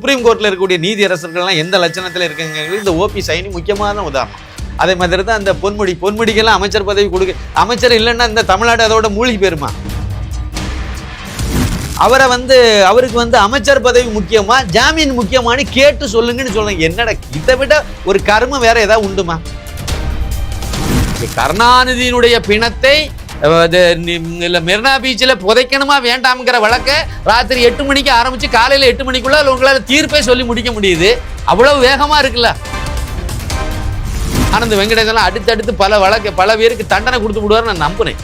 Supreme கோர்ட்ல இருக்கக்கூடிய நீதியரசர்கள்லாம் எந்த லட்சணத்தில் இருக்குங்கிறது இந்த ஓபி சைனி முக்கியமான உதாரணம். அதே மாதிரி தான் அந்த பொன்முடி பொன்முடிக்கெல்லாம் அமைச்சர் பதவி கொடுக்க அமைச்சர் இல்லைன்னா இந்த தமிழ்நாடு அதோட மூழ்கி போயிருமா? அவரை வந்து அவருக்கு வந்து அமைச்சர் பதவி முக்கியமா ஜாமீன் முக்கியமான்னு கேட்டு சொல்லுங்கன்னு சொல்லுங்க என்னடா இதை விட ஒரு கர்மம் வேற ஏதாவது உண்டுமா? கருணாநிதியினுடைய பிணத்தை மெரினா பீச்சில் புதைக்கணுமா வேண்டாம்ங்கிற வழக்கை ராத்திரி எட்டு மணிக்கு ஆரம்பிச்சு காலையில் எட்டு மணிக்குள்ள உங்களால் தீர்ப்பே சொல்லி முடிக்க முடியுது. அவ்வளவு வேகமாக இருக்குல்ல? ஆனந்த் வெங்கடேசன்லாம் அடுத்தடுத்து பல வழக்கு பல பேருக்கு தண்டனை கொடுத்து விடுவார் நான் நம்புறேன்.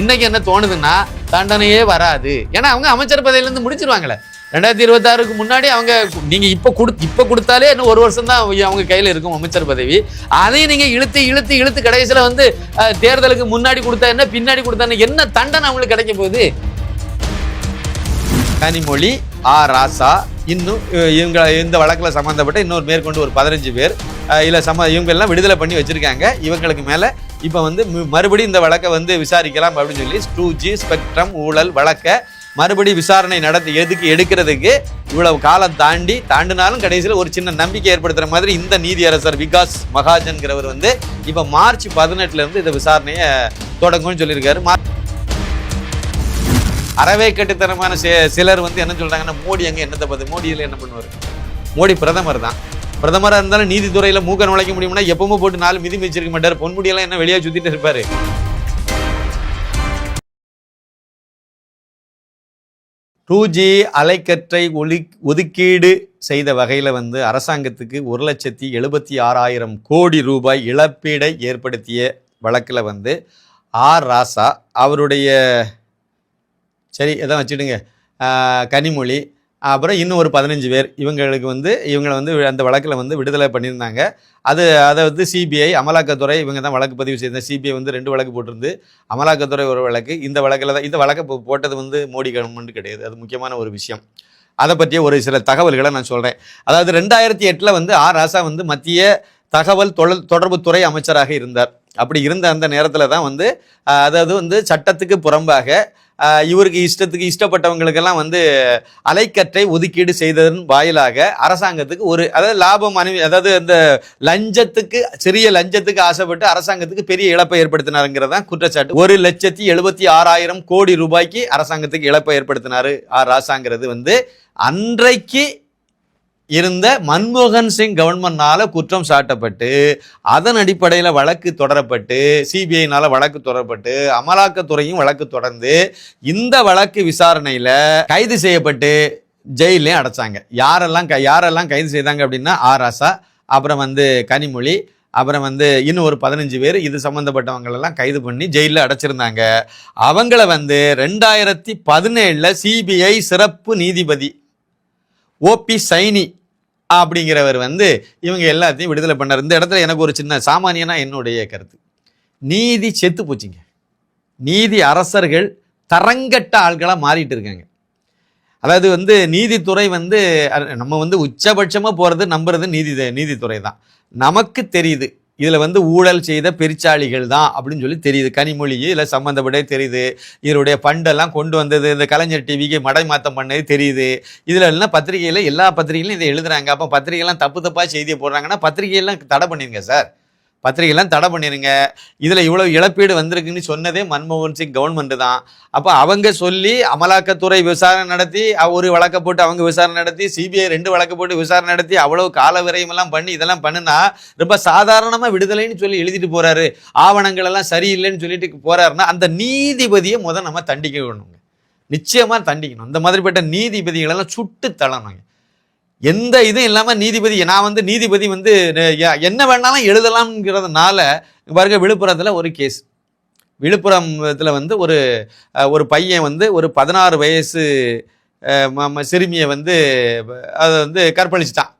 இன்னைக்கு என்ன தோணுதுன்னா தண்டனையே வராது. ஏன்னா அவங்க அமைச்சர் பதவியிலேருந்து முடிச்சிருவாங்களே. ரெண்டாயிரத்தி இருபத்தாறுக்கு முன்னாடி அவங்க நீங்க இப்ப கொடு இப்ப கொடுத்தாலே இன்னும் ஒரு வருஷம் தான் அவங்க கையில இருக்கும் அமைச்சர் பதவி. அதையும் நீங்க இழுத்து இழுத்து இழுத்து கடைசியில வந்து தேர்தலுக்கு முன்னாடி கொடுத்தா என்ன பின்னாடி கொடுத்தா என்ன என்ன தண்டனை அவங்களுக்கு கிடைக்க போகுது? கனிமொழி ஆ ராசா இன்னும் இவங்க இந்த வழக்கில் சம்மந்தப்பட்ட இன்னொரு மேற்கொண்டு ஒரு பதினஞ்சு பேர் இல்லை சம்ம சம விடுதலை பண்ணி வச்சுருக்காங்க. இவங்களுக்கு மேலே இப்போ வந்து மறுபடியும் இந்த வழக்கை வந்து விசாரிக்கலாம் அப்படின்னு சொல்லி டூ ஜி ஸ்பெக்ட்ரம் ஊழல் வழக்கை மறுபடி விசாரணை நடத்தி எதுக்கு எடுக்கிறதுக்கு இவ்வளவு காலம் தாண்டி தாண்டினாலும் கடைசியில் ஒரு சின்ன நம்பிக்கை ஏற்படுத்துகிற மாதிரி இந்த நீதியரசர் விகாஸ் மகாஜன்கிறவர் வந்து இப்போ மார்ச் பதினெட்டுலேருந்து இந்த விசாரணையை தொடங்கும்னு சொல்லியிருக்காரு. மா- அறவே கட்டுத்தனமான சிலர் வந்து என்ன சொல்கிறாங்கன்னா மோடி அங்கே என்னத்தை பார்த்து மோடியில் என்ன பண்ணுவார்? மோடி பிரதமர் தான். பிரதமராக இருந்தாலும் நீதித்துறையில் மூக்க நுழைக்க முடியும்னா எப்பவுமே போட்டு நாலு மிதி மிதிச்சிருக்க மாட்டார். பொன்முடியெல்லாம் என்ன வெளியே சுற்றிட்டு இருப்பார். டூ ஜி அலைக்கற்றை ஒலி ஒதுக்கீடு செய்த வகையில் வந்து அரசாங்கத்துக்கு ஒரு லட்சத்தி எழுபத்தி ஆறாயிரம் கோடி ரூபாய் இழப்பீடை ஏற்படுத்திய வழக்கில் வந்து ஆர் ராசா அவருடைய சரி எதாவது வச்சுடுங்க. கனிமொழி அப்புறம் இன்னும் ஒரு பதினஞ்சு பேர் இவங்களுக்கு வந்து இவங்களை வந்து அந்த வழக்கில் வந்து விடுதலை பண்ணியிருந்தாங்க. அது அதை வந்து சிபிஐ அமலாக்கத்துறை இவங்க தான் வழக்கு பதிவு செய்த சிபிஐ வந்து ரெண்டு வழக்கு போட்டிருந்து அமலாக்கத்துறை ஒரு வழக்கு இந்த வழக்கில் தான் இந்த வழக்கை போட்டது வந்து மோடி கவர்மெண்ட் கிடையாது. அது முக்கியமான ஒரு விஷயம். அதை பற்றிய ஒரு சில தகவல்களை நான் சொல்கிறேன் அதாவது ரெண்டாயிரத்தி எட்டில் வந்து ஆர் ராசா வந்து மத்திய தகவல் தொழில் தொடர்புத்துறை அமைச்சராக இருந்தார். அப்படி இருந்த அந்த நேரத்தில் தான் வந்து அதாவது வந்து சட்டத்துக்கு புறம்பாக இவருக்கு இஷ்டத்துக்கு இஷ்டப்பட்டவங்களுக்கெல்லாம் வந்து அலைக்கற்றை ஒதுக்கீடு செய்ததன் வாயிலாக அரசாங்கத்துக்கு ஒரு அதாவது லாபம் அனு அதாவது அந்த லஞ்சத்துக்கு சிறிய லஞ்சத்துக்கு ஆசைப்பட்டு அரசாங்கத்துக்கு பெரிய இழப்பை ஏற்படுத்தினாருங்கிறது தான் குற்றச்சாட்டு. ஒரு லட்சத்தி எழுபத்தி ஆறாயிரம் கோடி ரூபாய்க்கு அரசாங்கத்துக்கு இழப்பை ஏற்படுத்தினாரு ஆர் ராசாங்கிறது வந்து அன்றைக்கு இருந்த மன்மோகன் சிங் கவர்மெண்ட்னால குற்றம் சாட்டப்பட்டு அதன் அடிப்படையில் வழக்கு தொடரப்பட்டு சிபிஐனால வழக்கு தொடரப்பட்டு அமலாக்கத்துறையும் வழக்கு தொடர்ந்து இந்த வழக்கு விசாரணையில் கைது செய்யப்பட்டு ஜெயிலையும் அடைச்சாங்க. யாரெல்லாம் க யாரெல்லாம் கைது செய்தாங்க அப்படின்னா ஆர். ஆசா அப்புறம் வந்து கனிமொழி அப்புறம் வந்து இன்னும் ஒரு பதினஞ்சு பேர் இது சம்மந்தப்பட்டவங்களெல்லாம் கைது பண்ணி ஜெயிலில் அடைச்சிருந்தாங்க. அவங்கள வந்து ரெண்டாயிரத்தி பதினேழில் சிபிஐ சிறப்பு நீதிபதி ஓபி சைனி அப்படிங்கிறவர் வந்து இவங்க எல்லாத்தையும் விடுதலை பண்ணார். இந்த இடத்துல எனக்கு ஒரு சின்ன சாமானியனா என்னுடைய கருத்து. நீதி செத்து போச்சுங்க. நீதி அரசர்கள் தரங்கட்ட ஆள்களாக மாறிட்டு இருக்காங்க. அதாவது வந்து நீதித்துறை வந்து நம்ம வந்து உச்சபட்சமாக போகிறது நம்புறது நீதி நீதித்துறை தான். நமக்கு தெரியுது. இதில் வந்து ஊழல் செய்த பெருச்சாளிகள் தான் அப்படின்னு சொல்லி தெரியுது. கனிமொழி இதில் சம்மந்தப்பட்டே தெரியுது. இதனுடைய ஃபண்டெல்லாம் கொண்டு வந்தது இந்த கலைஞர் டிவிக்கு மடை மாற்றம் பண்ணது தெரியுது. இதில் எல்லாம் பத்திரிகையில் எல்லா பத்திரிகையிலும் இதை எழுதுறாங்க. அப்போ பத்திரிகைலாம் தப்பு தப்பாக செய்தியை போடுறாங்கன்னா பத்திரிகையெல்லாம் தடை பண்ணிடுங்க சார். பத்திரிகைலாம் தடை பண்ணிருங்க. இதில் இவ்வளோ இழப்பீடு வந்திருக்குன்னு சொன்னதே மன்மோகன் சிங் கவர்மெண்ட் தான். அப்போ அவங்க சொல்லி அமலாக்கத்துறை விசாரணை நடத்தி ஒரு வழக்கை போட்டு அவங்க விசாரணை நடத்தி சிபிஐ ரெண்டு வழக்கு போட்டு விசாரணை நடத்தி அவ்வளோ கால விரயமெல்லாம் பண்ணி இதெல்லாம் பண்ணுனா ரொம்ப சாதாரணமாக விடுதலைன்னு சொல்லி எழுதிட்டு போகிறாரு ஆவணங்கள் எல்லாம் சரியில்லைன்னு சொல்லிட்டு போகிறாருன்னா அந்த நீதிபதியை முதல் நம்ம தண்டிக்கணுங்க. நிச்சயமாக தண்டிக்கணும். இந்த மாதிரிப்பட்ட நீதிபதிகளெல்லாம் சுட்டு தள்ளணுங்க. எந்த இதுவும் இல்லாமல் நீதிபதி நான் வந்து நீதிபதி வந்து என்ன வேணாலும் எழுதலாம்ங்கிறதுனால பாருங்க விழுப்புரத்தில் ஒரு கேஸ் விழுப்புரத்தில் வந்து ஒரு ஒரு பையன் வந்து ஒரு பதினாறு வயசு சிறுமியை வந்து அதை வந்து கற்பழிச்சிட்டான்.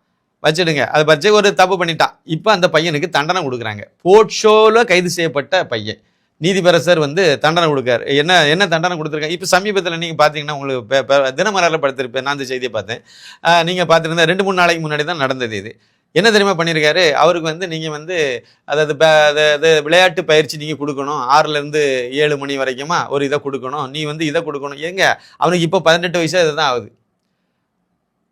வச்சிடுங்க. அதை பற்றி ஒரு தப்பு பண்ணிட்டான். இப்போ அந்த பையனுக்கு தண்டனை கொடுக்குறாங்க. போட்ஷோவில் கைது செய்யப்பட்ட பையன். நீதிபரசர் வந்து தண்டனை கொடுக்காரு. என்ன என்ன தண்டனை கொடுத்துருக்காங்க இப்போ சமீபத்தில் நீங்கள் பார்த்தீங்கன்னா உங்களுக்கு பே- தினமலரில் படுத்திருப்பேன். நான் இந்த செய்தியை பார்த்தேன். நீங்கள் பார்த்துருந்தா ரெண்டு மூணு நாளைக்கு முன்னாடி தான் நடந்தது இது. என்ன தெரியுமா பண்ணியிருக்காரு அவருக்கு வந்து நீங்கள் வந்து அதாவது ப- விளையாட்டு பயிற்சி நீங்கள் கொடுக்கணும். ஆறுலேருந்து ஏழு மணி வரைக்குமா ஒரு இதை கொடுக்கணும். நீ வந்து இதை கொடுக்கணும். ஏங்க அவனுக்கு இப்போ பதினெட்டு வயசு இதுதான் ஆகுது.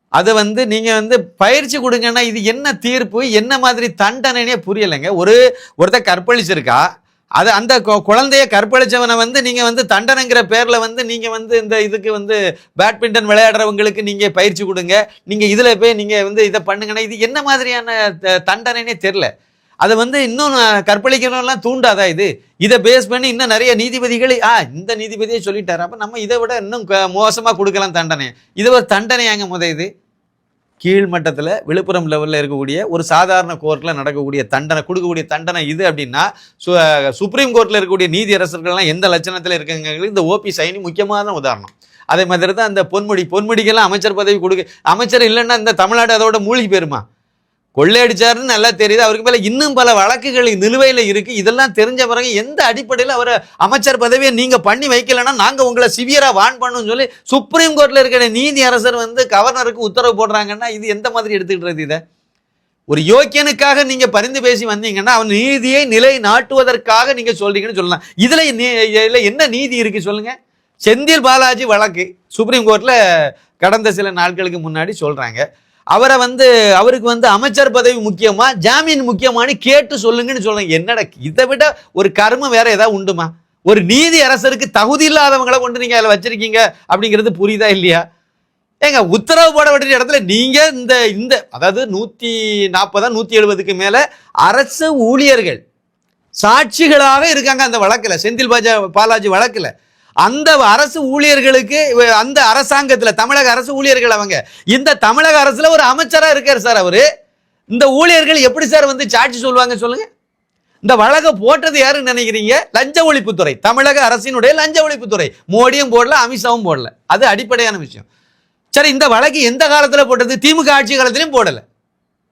அதை வந்து நீங்கள் வந்து பயிற்சி கொடுங்கன்னா இது என்ன தீர்ப்பு? என்ன மாதிரி தண்டனைனே புரியலைங்க. ஒரு ஒருத்தர் கற்பழிச்சிருக்கா அது அந்த கொ- குழந்தைய கற்பழிச்சவனை வந்து நீங்க வந்து தண்டனைங்கிற பேர்ல வந்து நீங்க வந்து இந்த இதுக்கு வந்து பேட்மிண்டன் விளையாடுறவங்களுக்கு நீங்க பயிற்சி கொடுங்க. நீங்க இதுல போய் நீங்க வந்து இதை பண்ணுங்கன்னா இது என்ன மாதிரியான த- தண்டனைனே தெரியல. அதை வந்து இன்னும் கற்பழிக்கணும்லாம் தூண்டாதா இது? இதை பேஸ் பண்ணி இன்னும் நிறைய நீதிபதிகள் ஆ இந்த நீதிபதியே சொல்லிட்டாரு. அப்போ நம்ம இதை விட இன்னும் க- கொடுக்கலாம் தண்டனை இது ஒரு தண்டனையாங்க முத இது. கீழ்மட்டத்தில் விழுப்புரம் லெவலில் இருக்கக்கூடிய ஒரு சாதாரண கோர்ட்டில் நடக்கக்கூடிய தண்டனை கொடுக்கக்கூடிய தண்டனை இது அப்படின்னா சு- சுப்ரீம் கோர்ட்டில் இருக்கக்கூடிய நீதியரசர்கள்லாம் எந்த லட்சணத்தில் இருக்குங்கிறது இந்த ஓபி சைனி முக்கியமான உதாரணம். அதே மாதிரி தான் அந்த பொன்முடி பொன்முடிக்கெல்லாம் அமைச்சர் பதவி கொடுக்க அமைச்சர் இல்லைன்னா இந்த தமிழ்நாடு அதோட மூழ்கி போயிருமா? கொள்ளையடிச்சாருன்னு நல்லா தெரியுது. அவருக்கு மேல இன்னும் பல வழக்குகள் நிலுவையில் இருக்கு. இதெல்லாம் தெரிஞ்ச பிறகு எந்த அடிப்படையில் அவரை அமைச்சர் பதவியை நீங்க பண்ணி வைக்கலைன்னா நாங்க உங்களை சிவியரா வான் பண்ணணும்னு சொல்லி சுப்ரீம் கோர்ட்ல இருக்கிற நீதி அரசர் வந்து கவர்னருக்கு உத்தரவு போடுறாங்கன்னா இது எந்த மாதிரி எடுத்துக்கிட்டு இதை? ஒரு யோக்கியனுக்காக நீங்க பரிந்து பேசி வந்தீங்கன்னா அவன் நீதியை நிலை நாட்டுவதற்காக நீங்க சொல்றீங்கன்னு சொல்லலாம். இதுல நீ- இதுல என்ன நீதி இருக்கு சொல்லுங்க? செந்தில் பாலாஜி வழக்கு. சுப்ரீம் கோர்ட்ல கடந்த சில நாட்களுக்கு முன்னாடி சொல்றாங்க. அவரை வந்து அவருக்கு வந்து அமைச்சர் பதவி முக்கியமா ஜாமீன் முக்கியமான்னு கேட்டு சொல்லுங்கன்னு சொல்லுங்க என்னடா இதை விட ஒரு கர்மம் வேற ஏதாவது உண்டுமா? ஒரு நீதி அரசருக்கு தகுதி இல்லாதவங்களை கொண்டு நீங்க அதில் வச்சிருக்கீங்க அப்படிங்கிறது புரியுதா இல்லையா? ஏங்க உத்தரவு போட வேண்டிய இடத்துல நீங்க இந்த இந்த அதாவது நூத்தி நாற்பதா நூத்தி எழுபதுக்கு மேல அரசு ஊழியர்கள் சாட்சிகளாக இருக்காங்க அந்த வழக்கில். செந்தில் பாஜா பாலாஜி வழக்கில். அந்த அரசு ஊழியர்களுக்கு அந்த அரசாங்கத்தில் தமிழக அரசு ஊழியர்கள் அவங்க. இந்த தமிழக அரசில் ஒரு அமைச்சராக இருக்கார் சார் அவர். இந்த ஊழியர்கள் எப்படி சார் வந்து சாட்சி சொல்லுவாங்க சொல்லுங்க. இந்த வழக்கை போட்டது யாருன்னு நினைக்கிறீங்க? லஞ்ச ஒழிப்புத்துறை. தமிழக அரசினுடைய லஞ்ச ஒழிப்புத்துறை. மோடியும் போடல அமித்ஷாவும் போடல. அது அடிப்படையான விஷயம். சரி இந்த வழக்கு எந்த காலத்தில் போட்டது? திமுக ஆட்சி காலத்திலையும் போடலை.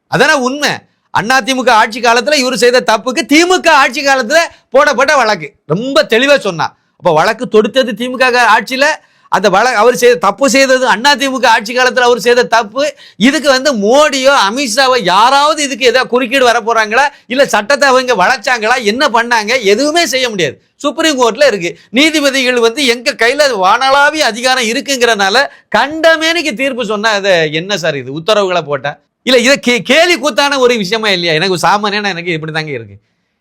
அதானே உண்மை. அண்ணா திமுக ஆட்சி காலத்தில் இவர் செய்த தப்புக்கு திமுக ஆட்சி காலத்தில் போடப்பட்ட வழக்கு. ரொம்ப தெளிவாக சொன்னார் அப்போ வழக்கு தொடுத்தது திமுக ஆட்சியில் அந்த வழக்கு அவர் செய்த தப்பு செய்தது அண்ணா திமுக ஆட்சி காலத்தில் அவர் செய்த தப்பு. இதுக்கு வந்து மோடியோ அமித்ஷாவோ யாராவது இதுக்கு ஏதாவது குறுக்கீடு வர போகிறாங்களா இல்லை சட்டத்தை அவங்க வளைச்சாங்களா? என்ன பண்ணாங்க? எதுவுமே செய்ய முடியாது. சுப்ரீம் கோர்ட்டில் இருக்குது நீதிபதிகள் வந்து எங்கள் கையில் வானளாவிய அதிகாரம் இருக்குங்கிறனால கண்டமேனிக்கு தீர்ப்பு சொன்னால் அதை என்ன சார் இது? உத்தரவுகளை போட்டேன் இல்லை இதை கே கேலி கூத்தான ஒரு விஷயமா இல்லையா? எனக்கு சாமானியான எனக்கு இப்படி தாங்க இருக்குது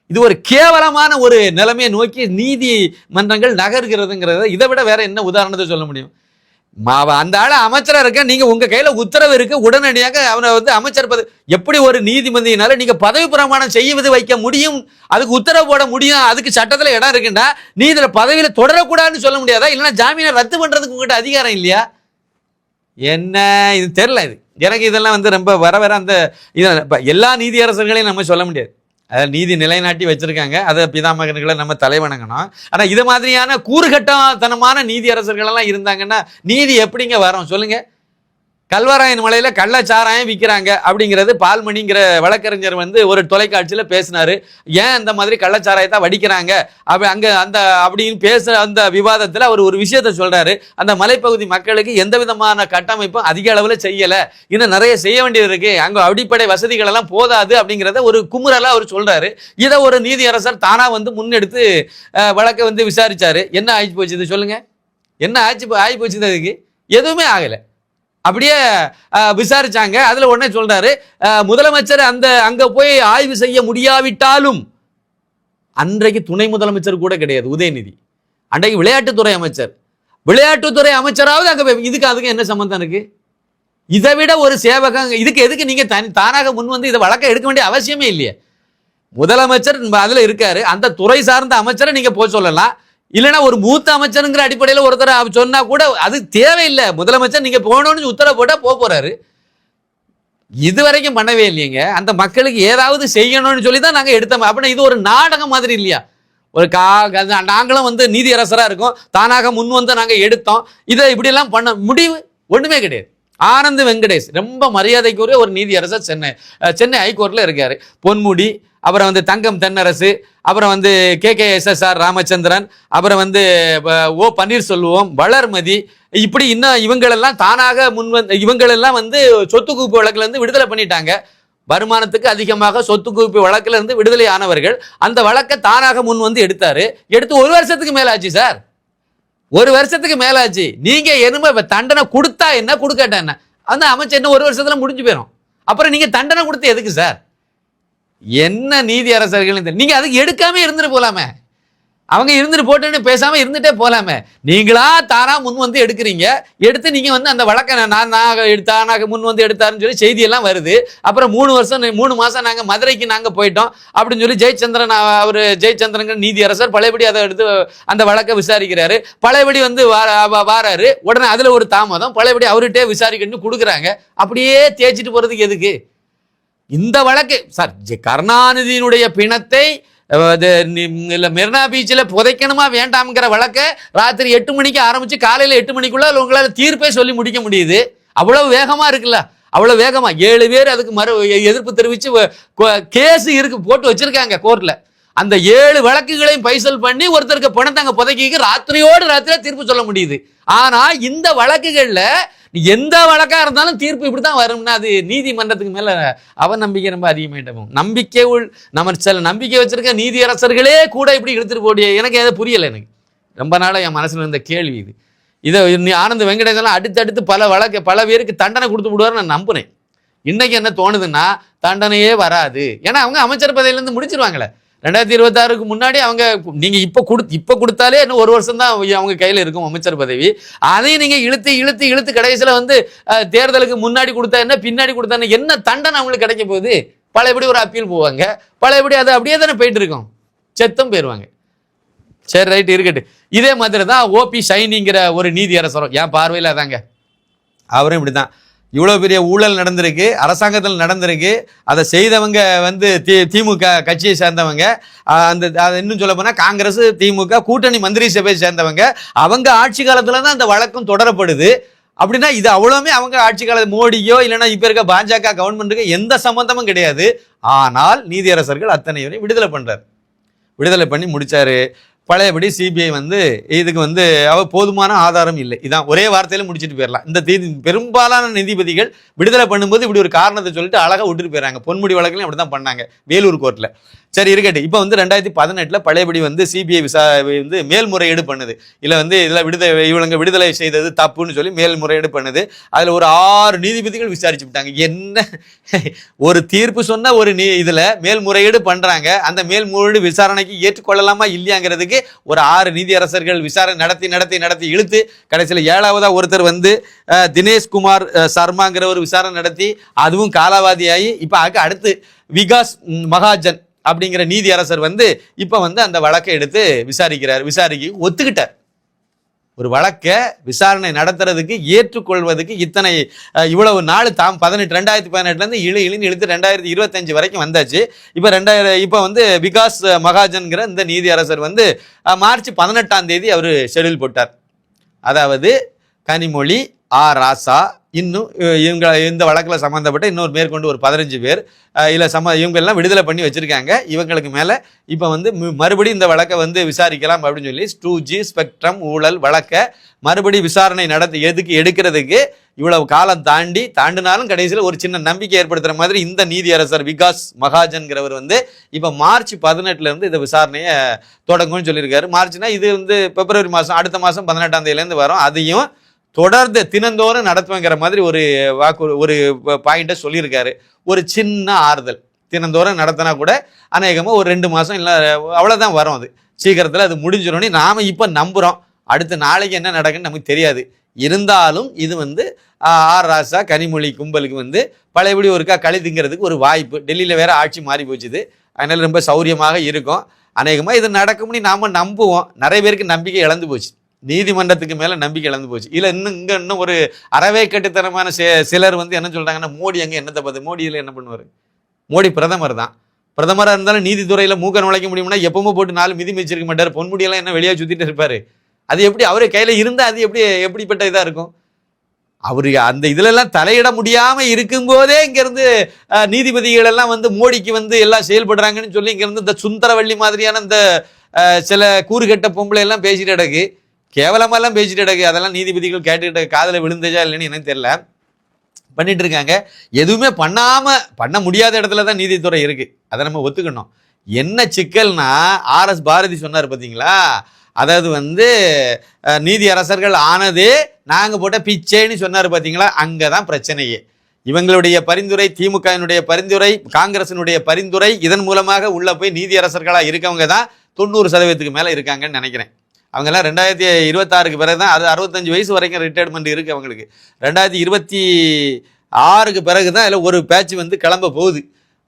இது ஒரு கேவலமான ஒரு நிலைமையை நோக்கி நீதி மன்றங்கள் நகர்கிறதுங்கிறத இதை விட வேற என்ன உதாரணத்தை சொல்ல முடியும்? மா- அந்த ஆள் அமைச்சராக இருக்க நீங்கள் உங்கள் கையில் உத்தரவு இருக்கு உடனடியாக அவனை வந்து அமைச்சர் பதவி எப்படி ஒரு நீதிமந்தியினால நீங்கள் பதவி பிரமாணம் செய்வது வைக்க முடியும்? அதுக்கு உத்தரவு போட முடியும் அதுக்கு சட்டத்தில் இடம் இருக்குன்னா நீ இதில் பதவியில் தொடரக்கூடாதுன்னு சொல்ல முடியாதா? இல்லைன்னா ஜாமீனை ரத்து பண்ணுறதுக்கு உங்ககிட்ட அதிகாரம் இல்லையா? என்ன? இது தெரில இது. எனக்கு இதெல்லாம் வந்து ரொம்ப வர வர அந்த இத- எல்லா நீதியரசர்களையும் நம்ம சொல்ல முடியாது. அதாவது நீதி நிலைநாட்டி வச்சிருக்காங்க. அதை பிதாமகன்களை நம்ம தலைவணங்கணும். ஆனால் இது மாதிரியான கூறுகட்டத்தனமான நீதி அரசர்களெல்லாம் இருந்தாங்கன்னா நீதி எப்படிங்க வரும்? சொல்லுங்க. கல்வராயன் மலையில கள்ளச்சாராயம் விற்கிறாங்க அப்படிங்கிறது பால்மணிங்கிற வழக்கறிஞர் வந்து ஒரு தொலைக்காட்சியில் பேசினாரு. ஏன் இந்த மாதிரி கள்ளச்சாராயத்தை வடிக்கிறாங்க? அப்ப அங்க அந்த அப்படின்னு பேசுற அந்த விவாதத்தில் அவர் ஒரு விஷயத்த சொல்றாரு. அந்த மலைப்பகுதி மக்களுக்கு எந்த விதமான கட்டமைப்பும் அதிக அளவில் செய்யலை. இன்னும் நிறைய செய்ய வேண்டியது இருக்கு. அங்கே அடிப்படை வசதிகள் எல்லாம் போதாது அப்படிங்கிறத ஒரு குமுறலாக அவர் சொல்றாரு. இதை ஒரு நீதியரசர் தானா வந்து முன்னெடுத்து வழக்கை வந்து விசாரிச்சாரு. என்ன ஆகி போச்சு இது சொல்லுங்க. என்ன ஆச்சு ஆகி போச்சு அதுக்கு? எதுவுமே ஆகலை. அப்படியே விசாரிச்சாங்க. அதில் உடனே சொல்றாரு முதலமைச்சர் அந்த அங்கே போய் ஆய்வு செய்ய முடியாவிட்டாலும் அன்றைக்கு துணை முதலமைச்சர் கூட கிடையாது உதயநிதி. அன்றைக்கு விளையாட்டுத்துறை அமைச்சர். விளையாட்டுத்துறை அமைச்சராவது அங்கே போய் இதுக்கு அதுக்கு என்ன சம்மந்தம் இருக்கு? இதை விட ஒரு சேவகம் இதுக்கு எதுக்கு நீங்க தனி தானாக முன் வந்து இதை வழக்க எடுக்க வேண்டிய அவசியமே இல்லையே. முதலமைச்சர் அதில் இருக்காரு. அந்த துறை சார்ந்த அமைச்சரை நீங்க போய் சொல்லலாம். இல்லைன்னா ஒரு மூத்த அமைச்சருங்கிற அடிப்படையில் ஒருத்தர் சொன்னா கூட அது தேவையில்லை. முதலமைச்சர் நீங்க போகணும்னு உத்தரவு போட்டா போக போறாரு. இது வரைக்கும் பண்ணவே இல்லைங்க. அந்த மக்களுக்கு ஏதாவது செய்யணும்னு சொல்லி தான் நாங்க எடுத்தோம். அப்படின்னா இது ஒரு நாடகம் மாதிரி இல்லையா? ஒரு கா நாங்களும் வந்து நீதியரசராக இருக்கோம். தானாக முன் வந்து நாங்கள் எடுத்தோம். இதை இப்படியெல்லாம் பண்ண முடிவு ஒன்றுமே கிடையாது. ஆனந்த் வெங்கடேஷ் ரொம்ப மரியாதைக்குரிய ஒரு நீதியரசர் சென்னை சென்னை ஹைகோர்ட்டில் இருக்காரு. பொன்முடி அப்புறம் வந்து தங்கம் தென்னரசு அப்புறம் வந்து K K S S R Ramachandran அப்புறம் வந்து ஓ பன்னீர்செல்வம் வளர்மதி இப்படி இன்னும் இவங்களெல்லாம் தானாக முன் வந்து இவங்களெல்லாம் வந்து சொத்து குவிப்பு வழக்குலேருந்து விடுதலை பண்ணிட்டாங்க. வருமானத்துக்கு அதிகமாக சொத்து குவிப்பு வழக்குல இருந்து விடுதலை ஆனவர்கள் அந்த வழக்கை தானாக முன் வந்து எடுத்தாரு. எடுத்து ஒரு வருஷத்துக்கு மேல ஆச்சு சார். ஒரு வருஷத்துக்கு மேலாச்சு. நீங்க என்னமோ தண்டனை கொடுத்தா என்ன கொடுக்கட்டா என்ன? அந்த அமைச்சர் இன்னும் ஒரு வருஷத்துல முடிஞ்சு போயிடும் அப்புறம் நீங்க தண்டனை கொடுத்து எதுக்கு சார்? என்ன நீதி அரசர்கள் நீங்க அதுக்கு எடுக்காம இருந்துட்டு போலாமே. அவங்க இருந்துட்டு போட்டுன்னு பேசாம இருந்துட்டே போலாமே. நீங்களா தானா முன் வந்து எடுக்கிறீங்க. எடுத்து நீங்க வந்து அந்த வழக்கை நான் நான் எடுத்தா நான் முன் வந்து எடுத்தாருன்னு சொல்லி செய்தி எல்லாம் வருது. அப்புறம் மூணு வருஷம் மூணு மாசம் நாங்க மதுரைக்கு நாங்க போயிட்டோம். அப்படின்னு சொல்லி ஜெயச்சந்திரன் அவர் ஜெயச்சந்திரன் நீதி அரசர் பழையபடி அதை எடுத்து அந்த வழக்கை விசாரிக்கிறாரு. பழையபடி வந்து வார- வாராரு. உடனே அதுல ஒரு தாமதம். பழையபடி அவர்கிட்டே விசாரிக்கணும்னு கொடுக்குறாங்க. அப்படியே தேய்ச்சிட்டு போறதுக்கு எதுக்கு? இந்த வழக்கு சார் கருணாநிதியினுடைய பிணத்தை அது மெரினா பீச்சில் புதைக்கணுமா வேண்டாம்ங்கிற வழக்கை ராத்திரி எட்டு மணிக்கு ஆரம்பித்து காலையில் எட்டு மணிக்குள்ள உங்களால் தீர்ப்பே சொல்லி முடிக்க முடியுது. அவ்வளவு வேகமாக இருக்குல்ல? அவ்வளோ வேகமாக ஏழு பேர் அதுக்கு மறு எதிர்ப்பு தெரிவித்து கேஸு இருக்கு போட்டு வச்சுருக்காங்க கோர்ட்டில் அந்த ஏழு வழக்குகளையும் பைசல் பண்ணி ஒருத்தருக்கு பணத்தை அங்கே புதைக்கிக்கு ராத்திரியோடு ராத்திரியா தீர்ப்பு சொல்ல முடியுது. ஆனால் இந்த வழக்குகளில் எந்த வழக்காக இருந்தாலும் தீர்ப்பு இப்படி தான் வரும்னா அது நீதிமன்றத்துக்கு மேலே அவன் அவநம்பிக்கை ரொம்ப அதிகமாகிட்டோம் நம்பிக்கை உள் நம்ம சில நம்பிக்கை வச்சிருக்க நீதியரசர்களே கூட இப்படி இழுத்துட்டு போடிய எனக்கு எதை புரியலை எனக்கு. ரொம்ப நாளாக என் மனசில் இருந்த கேள்வி இது. இதை நீ ஆனந்த வெங்கடேசன்லாம் அடுத்தடுத்து பல வழக்கு பல பேருக்கு தண்டனை கொடுத்து விடுவார் நான் நம்புகிறேன் இன்றைக்கி என்ன தோணுதுன்னா தண்டனையே வராது. ஏன்னா அவங்க அமைச்சர் பதவியிலேருந்து முடிச்சிருவாங்களே. ரெண்டாயிரத்தி இருபத்தாறுக்கு முன்னாடி அவங்க நீங்கள் இப்போ கொடு இப்போ கொடுத்தாலே இன்னும் ஒரு வருஷம் தான் அவங்க கையில் இருக்கும் அமைச்சர் பதவி. அதையும் நீங்கள் இழுத்து இழுத்து இழுத்து கடைசியில் வந்து தேர்தலுக்கு முன்னாடி கொடுத்தா என்ன பின்னாடி கொடுத்தா என்ன என்ன தண்டனை அவங்களுக்கு கிடைக்க போகுது? பழையபடி ஒரு அப்பீல் போவாங்க. பழையபடி அது அப்படியே தானே போயிட்டு இருக்கோம். செத்தம் போயிடுவாங்க சரி ரைட் இருக்கட்டும். இதே மாதிரி தான் ஓபி ஷைனிங்கிற ஒரு நீதி அரசரம் என் பார்வையில் அதாங்க. அவரும் இப்படி தான் இவ்வளோ பெரிய ஊழல் நடந்திருக்கு அரசாங்கத்தில் நடந்திருக்கு. அதை செய்தவங்க வந்து தி திமுக கட்சியை சேர்ந்தவங்க. அந்த அதை இன்னும் சொல்ல போனால் காங்கிரஸ் திமுக கூட்டணி மந்திரி சபையை சேர்ந்தவங்க. அவங்க ஆட்சி காலத்தில் தான் அந்த வழக்கம் தொடரப்படுது. அப்படின்னா இது அவ்வளோமே அவங்க ஆட்சி கால மோடியோ இல்லைன்னா இப்போ இருக்க பாஜக கவர்மெண்ட்டுக்கு எந்த சம்மந்தமும் கிடையாது. ஆனால் நீதியரசர்கள் அத்தனை வரையும் விடுதலை பண்ணுறாரு விடுதலை பண்ணி முடித்தார் பழையபடி சிபிஐ வந்து இதுக்கு வந்து அவ போதுமான ஆதாரம் இல்லை. இதான் ஒரே வார்த்தையில முடிச்சுட்டு போயிடலாம் இந்த தீதி பெரும்பாலான நீதிபதிகள் விடுதலை பண்ணும்போது இப்படி ஒரு காரணத்தை சொல்லிட்டு அழகா விட்டுட்டு போயிறாங்க. பொன்முடி வழக்குலையும் அப்படி தான் பண்ணாங்க. வேலூர் கோர்ட்டில் சரி இருக்கட்டும். இப்போ வந்து ரெண்டாயிரத்தி பதினெட்டில் பழையபடி வந்து சிபிஐ விசா வந்து மேல்முறையீடு பண்ணுது. இல்லை வந்து இதில் விடுதலை இவங்க விடுதலை செய்தது தப்புன்னு சொல்லி மேல்முறையீடு பண்ணுது. அதில் ஒரு ஆறு நீதிபதிகள் விசாரிச்சு விட்டாங்க. என்ன? ஒரு தீர்ப்பு சொன்ன ஒரு நீ இதில் மேல்முறையீடு பண்ணுறாங்க அந்த மேல்முறையீடு விசாரணைக்கு ஏற்றுக்கொள்ளலாமா இல்லையாங்கிறதுக்கு ஒரு ஆறு நீதியரசர்கள் விசாரணை நடத்தி நடத்தி நடத்தி இழுத்து கடைசியில் ஏழாவதாக ஒருத்தர் வந்து தினேஷ்குமார் சர்மாங்கிற ஒரு விசாரணை நடத்தி அதுவும் காலாவாதியாகி இப்போ அதுக்கு அடுத்து விகாஸ் மகாஜன் அப்படிங்கிற நீதி அரசர் வந்து இப்போ வந்து அந்த வழக்கை எடுத்து விசாரிக்கிறார் விசாரிக்க ஒத்துக்கிட்டார். ஒரு வழக்கை விசாரணை நடத்துறதுக்கு ஏற்றுக்கொள்வதுக்கு இத்தனை இவ்வளவு நாள் தாம் பதினெட்டு ரெண்டாயிரத்தி பதினெட்டுலேருந்து இழு இழுன்னு இழுத்து ரெண்டாயிரத்தி இருபத்தஞ்சு வரைக்கும் வந்தாச்சு. இப்போ ரெண்டாயிரம் இப்போ வந்து விகாஸ் மகாஜன்கிற இந்த நீதி அரசர் வந்து மார்ச் பதினெட்டாம் தேதி அவர் ஷெடியூல் போட்டார். அதாவது கனிமொழி ஆ ராசா இன்னும் இவங்க இந்த வழக்கில் சம்மந்தப்பட்ட இன்னொரு மேற்கொண்டு ஒரு பதினஞ்சு பேர் இல்லை சம்ம சம விடுதலை பண்ணி வச்சுருக்காங்க. இவங்களுக்கு மேலே இப்போ வந்து மறுபடியும் இந்த வழக்கை வந்து விசாரிக்கலாம் அப்படின்னு சொல்லி டூ ஜி ஸ்பெக்ட்ரம் ஊழல் வழக்கை மறுபடி விசாரணை நடத்தி எதுக்கு எடுக்கிறதுக்கு இவ்வளவு காலம் தாண்டி தாண்டினாலும் கடைசியில் ஒரு சின்ன நம்பிக்கை ஏற்படுத்துகிற மாதிரி இந்த நீதியரசர் விகாஸ் மகாஜன்கிறவர் வந்து இப்போ மார்ச் பதினெட்டுலேருந்து இந்த விசாரணையை தொடங்கும்னு சொல்லியிருக்காரு. மார்ச்னா இது வந்து பிப்ரவரி மாதம் அடுத்த மாதம் பதினெட்டாம் தேதியிலேருந்து வரும். அதையும் தொடர்ந்து தினந்தோறும் நடத்துவேங்கிற மாதிரி ஒரு வாக்கு ஒரு பாயிண்ட்டை சொல்லியிருக்காரு. ஒரு சின்ன ஆறுதல். தினந்தோறும் நடத்தினா கூட அநேகமாக ஒரு ரெண்டு மாதம் இல்லை அவ்வளோதான் வரும் அது. சீக்கிரத்தில் அது முடிஞ்சிடணும் நாம் இப்போ நம்புகிறோம் அடுத்த நாளைக்கு என்ன நடக்குன்னு நமக்கு தெரியாது. இருந்தாலும் இது வந்து ஆர் ராசா கனிமொழி கும்பலுக்கு வந்து பழையபடி ஒருக்கா களி திங்கிறதுக்கு ஒரு வாய்ப்பு. டெல்லியில் வேறு ஆட்சி மாறி போச்சுது. அதனால் ரொம்ப சௌரியமாக இருக்கும். அநேகமாக இது நடக்கும்னு நாம் நம்புவோம். நிறைய பேருக்கு நம்பிக்கை இழந்து போச்சு. நீதிமன்றத்துக்கு மேலே நம்பிக்கை இழந்து போச்சு. இல்லை இன்னும் இங்கே இன்னும் ஒரு அறவே கட்டுத்தனமான சிலர் வந்து என்ன சொல்கிறாங்கன்னா மோடி அங்கே என்னத்தை பார்த்து மோடியில் என்ன பண்ணுவார்? மோடி பிரதமர் தான். பிரதமராக இருந்தாலும் நீதித்துறையில் மூக்க நுழைக்க முடியும்னா எப்பவுமே போட்டு நாலு மிதி மிதிச்சிருக்க மாட்டார். பொன்முடியெல்லாம் என்ன வெளியே சுற்றிட்டு இருப்பார். அது எப்படி அவரே கையில் இருந்தால் அது எப்படி எப்படிப்பட்ட இதாக இருக்கும்? அவர் அந்த இதுலெல்லாம் தலையிட முடியாமல் இருக்கும்போதே இங்கேருந்து நீதிபதிகள் எல்லாம் வந்து மோடிக்கு வந்து எல்லாம் செயல்படுறாங்கன்னு சொல்லி இங்கேருந்து இந்த சுந்தரவள்ளி மாதிரியான இந்த சில கூறுகட்ட பொம்பளை எல்லாம் பேசிட்டு கிடக்கு. கேவலமாலாம் பேசிட்டு கிடக்கு. அதெல்லாம் நீதிபதிகள் கேட்டுக்கிட்ட காதில் விழுந்ததா இல்லைன்னு எனக்கு தெரியல. பண்ணிட்டு இருக்காங்க. எதுவுமே பண்ணாம பண்ண முடியாத இடத்துல தான் நீதித்துறை இருக்கு. அதை நம்ம ஒத்துக்கணும். என்ன சிக்கல்னா ஆர்எஸ் பாரதி சொன்னார் பார்த்தீங்களா அதாவது வந்து நீதி அரசர்கள் ஆனது நாங்கள் போட்ட பிச்சைன்னு சொன்னார் பார்த்தீங்களா அங்கே தான் பிரச்சனையே. இவங்களுடைய பரிந்துரை திமுகவினுடைய பரிந்துரை காங்கிரசினுடைய பரிந்துரை இதன் மூலமாக உள்ள போய் நீதி அரசர்களாக இருக்கவங்க தான் தொண்ணூறு சதவீதத்துக்கு மேலே இருக்காங்கன்னு நினைக்கிறேன். அவங்கெல்லாம் ரெண்டாயிரத்தி இருபத்தாறுக்கு பிறகு தான் அது அறுபத்தஞ்சு வயசு வரைக்கும் ரிட்டையர்மெண்ட் இருக்குது அவங்களுக்கு. ரெண்டாயிரத்தி இருபத்தி ஆறுக்கு பிறகு தான் அதில் ஒரு பேட்ச் வந்து கிளம்ப போகுது.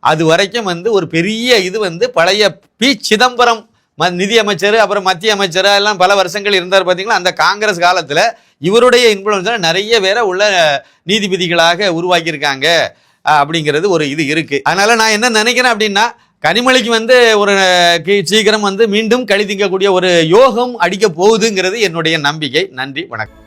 அது வரைக்கும் வந்து ஒரு பெரிய இது வந்து பழைய பி சிதம்பரம் ம நிதி அமைச்சர் அப்புறம் மத்திய அமைச்சர் எல்லாம் பல வருஷங்கள் இருந்தார் பார்த்தீங்களா அந்த காங்கிரஸ் காலத்தில் இவருடைய இன்ஃப்ளூயன்ஸில் நிறைய பேரை உள்ள நீதிபதிகளாக உருவாக்கியிருக்காங்க. அப்படிங்கிறது ஒரு இது இருக்குது அதனால் நான் என்ன நினைக்கிறேன் அப்படின்னா கனிமொழிக்கு வந்து ஒரு சீக்கிரம் வந்து மீண்டும் கழி திங்கக்கூடிய ஒரு யோகம் அடிக்க போகுதுங்கிறது என்னுடைய நம்பிக்கை. நன்றி வணக்கம்.